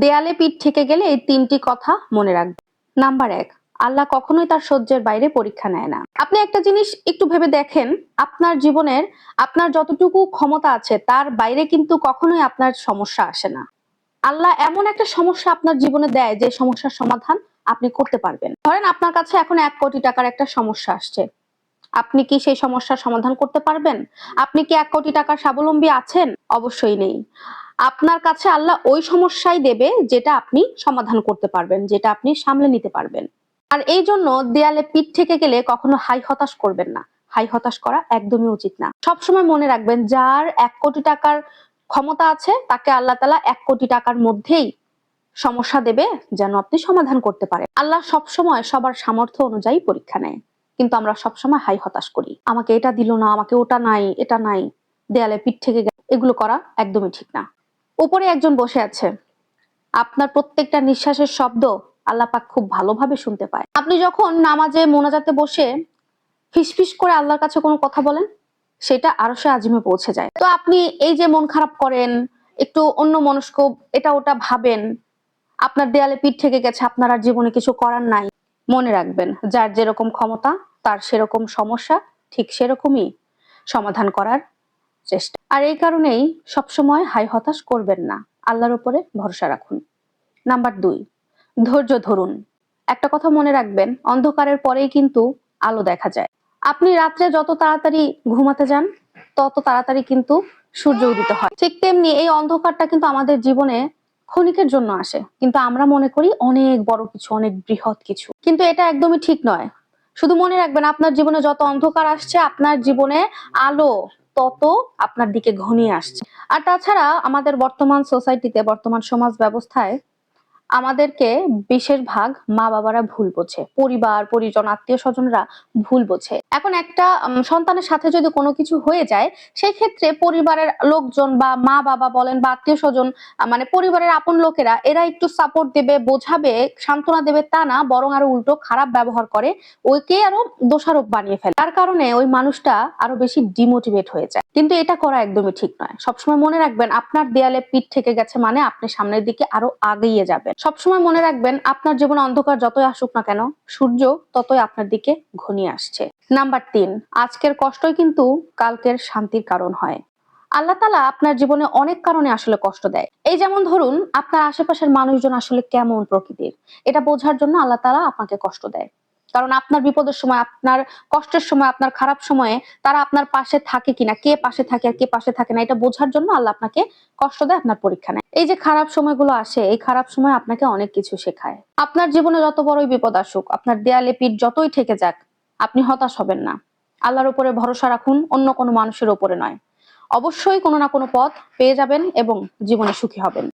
দেয়ালে পিঠ থেকে গেলে এই তিনটি কথা মনে রাখবে। নাম্বার এক, আল্লাহ কখনোই তার সহ্যের বাইরে পরীক্ষা নেয় না। আপনি একটা জিনিস একটু ভেবে দেখেন, আপনার জীবনের, আপনার যতটুকু ক্ষমতা আছে, তার বাইরে কিন্তু কখনোই আপনার সমস্যা আসে না। আল্লাহ এমন একটা সমস্যা আপনার জীবনে দেয়, যে সমস্যার সমাধান আপনি করতে পারবেন। ধরেন আপনার কাছে এখন এক কোটি টাকার একটা সমস্যা আসছে। আপনি কি সেই সমস্যার সমাধান করতে পারবেন? আপনি কি এক কোটি টাকার স্বাবলম্বী আছেন? অবশ্যই নেই। আপনার কাছে আল্লাহ ওই সমস্যাই দেবে যেটা আপনি সমাধান করতে পারবেন, যেটা আপনি সামলে নিতে পারবেন। আর এই জন্য দেয়ালে পিঠ থেকে গেলে কখনো হাই হতাশ করবেন না। হাই হতাশ করা একদমই উচিত না। সবসময় মনে রাখবেন, যার এক কোটি টাকার ক্ষমতা আছে, তাকে আল্লাহ তালা এক কোটি টাকার মধ্যেই সমস্যা দেবে যেন আপনি সমাধান করতে পারেন। আল্লাহ সবসময় সবার সামর্থ্য অনুযায়ী পরীক্ষা নেয়, কিন্তু আমরা সবসময় হাই হতাশ করি। আমাকে এটা দিল না, আমাকে ওটা নাই, এটা নাই, দেয়ালে পিঠ থেকে গেল এগুলো করা একদমই ঠিক না। উপরে একজন বসে আছে। আপনার প্রত্যেকটা নিঃশ্বাসের শব্দ আল্লাহ পাক খুব ভালোভাবে শুনতে পায়। আপনি যখন নামাজে মোনাজাতে বসে ফিসফিস করে আল্লাহর কাছে কোনো কথা বলেন, সেটা আরও সে আজিমে পৌঁছে যায়। তো আপনি এই যে মন খারাপ করেন, একটু অন্য মনস্ক এটা ওটা ভাবেন, আপনার দেয়ালে পিঠ থেকে গেছে, আপনার আর জীবনে কিছু করার নাই, মনে রাখবেন, যার যেরকম ক্ষমতা, তার সেরকম সমস্যা, ঠিক সেরকমই সমাধান করার চেষ্টা। আর এই কারণেই সবসময় হাই হতাশ করবেন না। আল্লাহর উপরে ভরসা রাখুন। নাম্বার দুই, ধৈর্য ধরুন। একটা কথা মনে রাখবেন, অন্ধকারের পরেই কিন্তু আলো দেখা যায়। আপনি রাত্রে যত তাড়াতাড়ি ঘুমাতে যান, তত তাড়াতাড়ি কিন্তু সূর্য উদিত হয়। ঠিক তেমনি এই অন্ধকারটা কিন্তু আমাদের জীবনে ক্ষণিকের জন্য আসে। কিন্তু আমরা মনে করি অনেক বড় কিছু, অনেক বৃহৎ কিছু। কিন্তু এটা একদমই ঠিক নয়। শুধু মনে রাখবেন, আপনার জীবনে যত অন্ধকার আসছে, আপনার জীবনে আলো তত আপনার দিকে ঘনিয়ে আসছে। আর তাছাড়া আমাদের বর্তমান সোসাইটিতে, বর্তমান সমাজ ব্যবস্থায় আমাদেরকে বিশেষ ভাগ মা বাবারা ভুল বোঝে। পরিবার, পরিজন আত্মীয় স্বজনরা ভুল বোঝে। এখন একটা সন্তানের সাথে যদি কোনো কিছু হয়ে যায় সেই ক্ষেত্রে পরিবারের লোকজন বা মা বাবা বলেন বা আত্মীয় স্বজন মানে পরিবারের আপন লোকেরা, এরা একটু সাপোর্ট দেবে, বোঝাবে, সান্ত্বনা দেবে, তা না, বরং আরও উল্টো খারাপ ব্যবহার করে, ওইকে আরও দোষারোপ বানিয়ে ফেলে। তার কারণে ওই মানুষটা আরও বেশি ডিমোটিভেট হয়ে যায়। কিন্তু এটা করা একদমই ঠিক নয়। সবসময় মনে রাখবেন, আপনার দেয়ালে পিঠ থেকে গেছে মানে আপনি সামনের দিকে আরও আগিয়ে যাবেন। সবসময় মনে রাখবেন, আপনার জীবনে অন্ধকার যতই আসুক না কেন, সূর্য ততই আপনার দিকে ঘনিয়ে আসছে। নাম্বার তিন, আজকের কষ্টই কিন্তু কালকের শান্তির কারণ হয়। আল্লাহ তালা আপনার জীবনে অনেক কারণে আসলে কষ্ট দেয়। এই যেমন ধরুন, আপনার আশেপাশের মানুষজন আসলে কেমন প্রকৃতির? এটা বোঝার জন্য আল্লাহ তালা আপনাকে কষ্ট দেয়। কারণ আপনার বিপদের সময়, আপনার কষ্টের সময়, আপনার খারাপ সময়ে তারা আপনার পাশে থাকে কিনা, কে পাশে থাকে আর কে পাশে থাকে না, এটা বোঝার জন্য আল্লাহ আপনাকে কষ্ট দেয়, আপনার পরীক্ষা নেয়। এই যে খারাপ সময়গুলো আসে, এই খারাপ সময় আপনাকে অনেক কিছু শেখায়। আপনার জীবনে যত বড়ই বিপদ আসুক, আপনার দেয়ালে পিঠ যতই থেকে যাক আপনি হতাশ হবেন না। আল্লাহর উপরে ভরসা রাখুন, অন্য কোনো মানুষের উপরে নয়। অবশ্যই কোনো না কোনো পথ পেয়ে যাবেন এবং জীবনে সুখী হবেন।